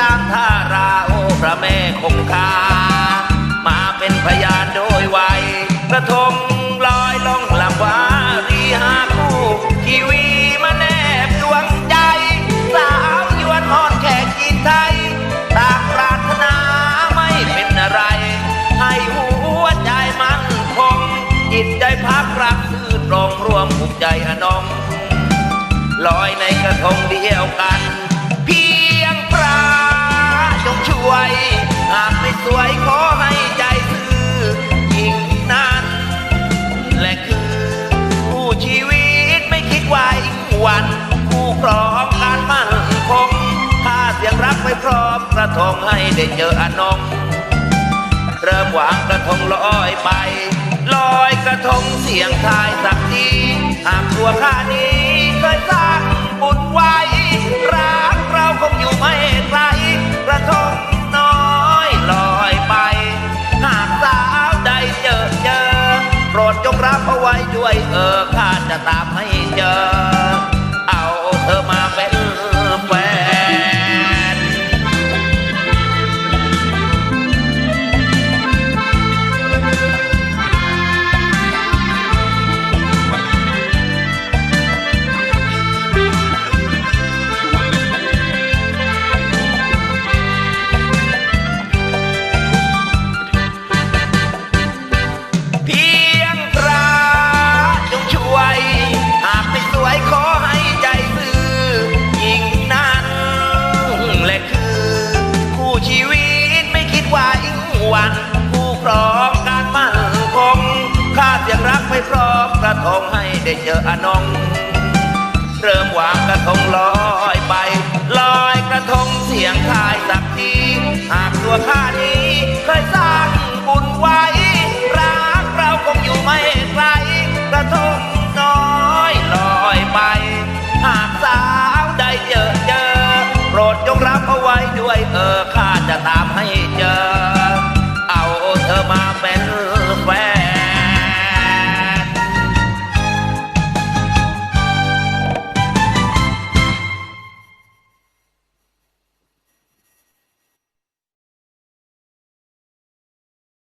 ตามท่าราโอพระแม่คงคา มาเป็นพยานโดยไวกระทงลอยลองลำวารีหาคู่ทีวีมาแนบดวงใจ สาวยวนอ่อนแขกจีนไทยต่างปรารถนาไม่เป็นอะไร ให้หัวใจมันคง จิตใจพักรักซื่อตรงรวมภูมิใจอนงลอยในกระทงเดียวกัน พร้อมกระทงให้ได้เจออนงเริ่มวางกระทงลอยไป ลอยกระทงเสียงทายสักทีหากตัวข้านี้เคยสร้างบุญไว้รักเราคงอยู่ไม่ไกลกระทงน้อยลอยไป หากสาวใดเจอเจอ โปรดจงรับเอาไว้ด้วยเออข้าจะตามให้เจอ ร้อมกระทงให้ได้เจออนงเริ่มวางกระทงลอยไป ลอยกระทงเสียงทายสักทีหากตัวข้านี้เคยสร้างบุญไว้ รักเราคงอยู่ไม่ไกลกระทงน้อยลอยไป หากสาวใดเจอเจอ โปรดจงรับเอาไว้ด้วยเออข้า